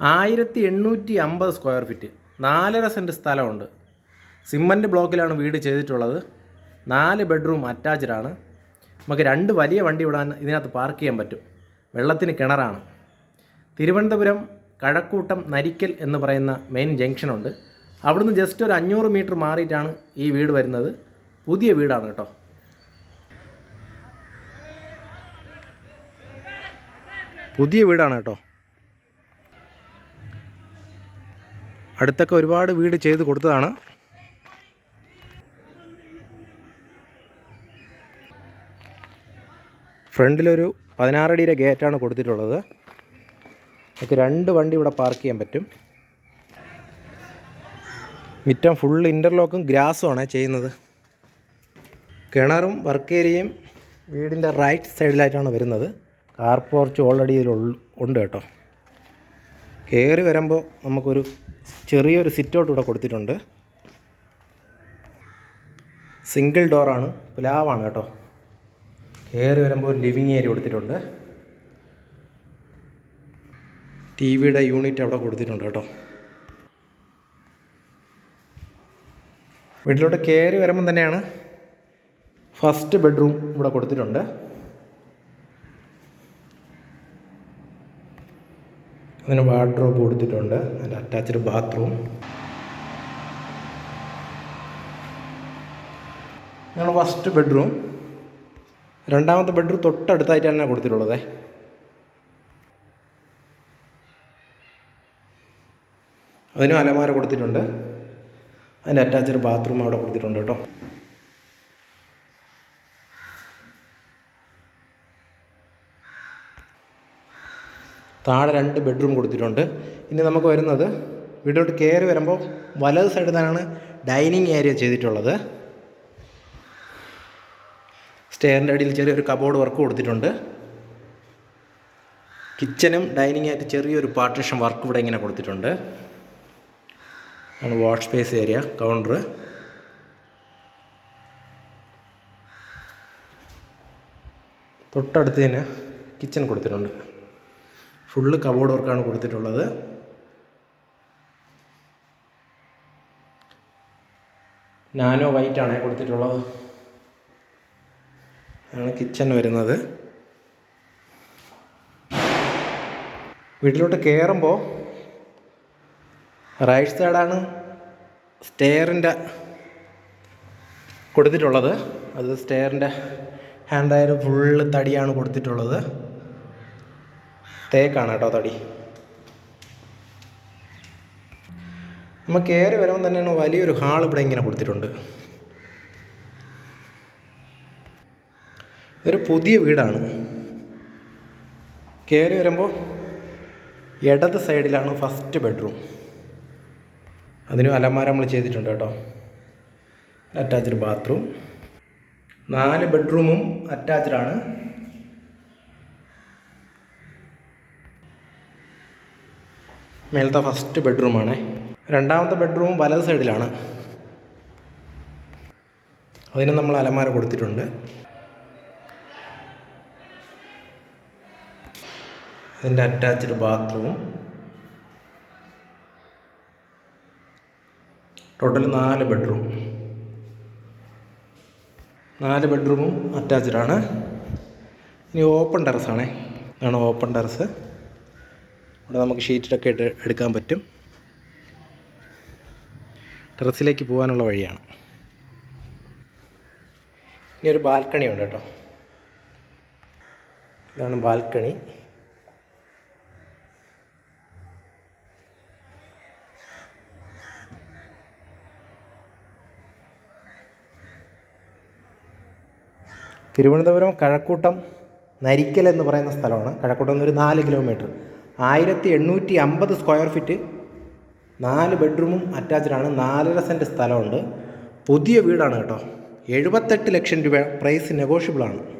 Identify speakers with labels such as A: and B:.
A: ആയിരത്തി എണ്ണൂറ്റി അമ്പത് സ്ക്വയർ ഫീറ്റ്. നാലര സെന്റ് സ്ഥലമുണ്ട്. സിമ്മന്റ് ബ്ലോക്കിലാണ് വീട് ചെയ്തിട്ടുള്ളത്. നാല് ബെഡ്റൂം അറ്റാച്ച്ഡ് ആണ്. നമുക്ക് രണ്ട് വലിയ വണ്ടി വിടാൻ ഇതിനകത്ത് പാർക്ക് ചെയ്യാൻ പറ്റും. വെള്ളത്തിന് കിണറാണ്. തിരുവനന്തപുരം കഴക്കൂട്ടം നരിക്കൽ എന്ന് പറയുന്ന മെയിൻ ജംഗ്ഷനുണ്ട് അവിടുന്ന് ജസ്റ്റ് ഒരു അഞ്ഞൂറ് മീറ്റർ മാറിയിട്ടാണ് ഈ വീട് വരുന്നത്. പുതിയ വീടാണ് കേട്ടോ. പുതിയ വീടാണ് കേട്ടോ. അടുത്തൊക്കെ ഒരുപാട് വീട് ചെയ്ത് കൊടുത്തതാണ്. ഫ്രണ്ടിലൊരു പതിനാറടിയുടെ ഗേറ്റാണ് കൊടുത്തിട്ടുള്ളത്. നമുക്ക് രണ്ട് വണ്ടി ഇവിടെ പാർക്ക് ചെയ്യാൻ പറ്റും. മിറ്റം ഫുൾ ഇന്റർലോക്കും ഗ്രാസുമാണ് ചെയ്യുന്നത്. കിണറും വർക്ക് ഏരിയയും വീടിന്റെ റൈറ്റ് സൈഡിലായിട്ടാണ് വരുന്നത്. കാർ പോർച്ച് ഓൾറെഡി ഇതിൽ ഉണ്ട് കേട്ടോ. കയറി വരുമ്പോൾ നമുക്കൊരു ചെറിയൊരു സിറ്റൗട്ട് ഇവിടെ കൊടുത്തിട്ടുണ്ട്. സിംഗിൾ ഡോറാണ് പ്ലാവാണ് കേട്ടോ. കയറി വരുമ്പോൾ ഒരു ലിവിങ് ഏരിയ കൊടുത്തിട്ടുണ്ട്. ടി വിയുടെ യൂണിറ്റ് അവിടെ കൊടുത്തിട്ടുണ്ട് കേട്ടോ. വീട്ടിലോട്ട് കയറി വരുമ്പം തന്നെയാണ് ഫസ്റ്റ് ബെഡ്റൂം ഇവിടെ കൊടുത്തിട്ടുണ്ട്. അതിന് വാർഡ്രോബ് കൊടുത്തിട്ടുണ്ട് അതിന്റെ അറ്റാച്ച്ഡ് ബാത്റൂം ഞങ്ങൾ ഫസ്റ്റ് ബെഡ്റൂം രണ്ടാമത്തെ ബെഡ്റൂം തൊട്ടടുത്തായിട്ടാണ് കൊടുത്തിട്ടുള്ളത്. അതിനും അലമാര കൊടുത്തിട്ടുണ്ട്. അതിന്റെ അറ്റാച്ച്ഡ് ബാത്റൂം അവിടെ കൊടുത്തിട്ടുണ്ട് കേട്ടോ. താഴെ രണ്ട് ബെഡ്റൂം കൊടുത്തിട്ടുണ്ട്. ഇനി നമുക്ക് വരുന്നത് വീട്ടിലോട്ട് കയറി വരുമ്പോൾ വലത് സൈഡിൽ നിന്നാണ് ഡൈനിങ് ഏരിയ ചെയ്തിട്ടുള്ളത്. സ്റ്റെയറിന്റെ അടിയിൽ ചെറിയൊരു കബോർഡ് വർക്ക് കൊടുത്തിട്ടുണ്ട്. കിച്ചനും ഡൈനിങ് ആയിട്ട് ചെറിയൊരു പാർട്ടിഷൻ വർക്ക് ഇവിടെ ഇങ്ങനെ കൊടുത്തിട്ടുണ്ട്. ആണ് വാഷ് സ്പേസ് ഏരിയ കൗണ്ടർ തൊട്ടടുത്ത് തന്നെ കിച്ചൺ കൊടുത്തിട്ടുണ്ട്. ഫുള്ള് കബോർഡ് വർക്കാണ് കൊടുത്തിട്ടുള്ളത്. നാനോ വൈറ്റ് ആണ് കൊടുത്തിട്ടുള്ളത്. ആണ് കിച്ചൺ വരുന്നത്. വീട്ടിലോട്ട് കയറുമ്പോൾ റൈറ്റ് സൈഡാണ് സ്റ്റെയറിന്റെ കൊടുത്തിട്ടുള്ളത്. അത് സ്റ്റെയറിന്റെ ഹാൻഡ് ആയാലും ഫുള്ള് തടിയാണ് കൊടുത്തിട്ടുള്ളത്. തേക്കാണ് കേട്ടോ തടി. നമ്മൾ കയറി വരുമ്പോൾ തന്നെയാണ് വലിയൊരു ഹാൾ ഇവിടെ ഇങ്ങനെ കൊടുത്തിട്ടുണ്ട്. ഒരു പുതിയ വീടാണ്. കയറി വരുമ്പോൾ ഇടത് സൈഡിലാണ് ഫസ്റ്റ് ബെഡ്റൂം അതിനും അലമാര നമ്മൾ ചെയ്തിട്ടുണ്ട് കേട്ടോ. അറ്റാച്ച്ഡ് ബാത്റൂം നാല് ബെഡ്റൂമും അറ്റാച്ച്ഡ് മേലത്തെ ഫസ്റ്റ് ബെഡ്റൂമാണ് രണ്ടാമത്തെ ബെഡ്റൂം വലത് സൈഡിലാണ് അതിന് നമ്മൾ അലമാര കൊടുത്തിട്ടുണ്ട്. അതിന്റെ അറ്റാച്ച്ഡ് ബാത്റൂം ടോട്ടൽ നാല് ബെഡ്റൂം നാല് ബെഡ്റൂമും അറ്റാച്ച്ഡ് ആണ്. ഇനി ഓപ്പൺ ടെറസ് ടെറസാണേ ഇതാണ് ഓപ്പൺ ടെറസ് ഇവിടെ നമുക്ക് ഷീറ്റിലൊക്കെ ഇട്ട് എടുക്കാൻ പറ്റും. ടെറസിലേക്ക് പോകാനുള്ള വഴിയാണ്. ഇനി ഒരു ബാൽക്കണി ഉണ്ട് കേട്ടോ. ഇതാണ് ബാൽക്കണി. തിരുവനന്തപുരം കഴക്കൂട്ടം നരിക്കൽ എന്ന് പറയുന്ന സ്ഥലമാണ്. കഴക്കൂട്ടം ഒരു നാല് കിലോമീറ്റർ ആയിരത്തി എണ്ണൂറ്റി അമ്പത് സ്ക്വയർ ഫീറ്റ് നാല് ബെഡ്റൂമും അറ്റാച്ച്ഡ് ആണ്. നാലര സെന്റ് സ്ഥലമുണ്ട്. പുതിയ വീടാണ് കേട്ടോ. എഴുപത്തെട്ട് ലക്ഷം രൂപ പ്രൈസ് നെഗോഷ്യബിളാണ്.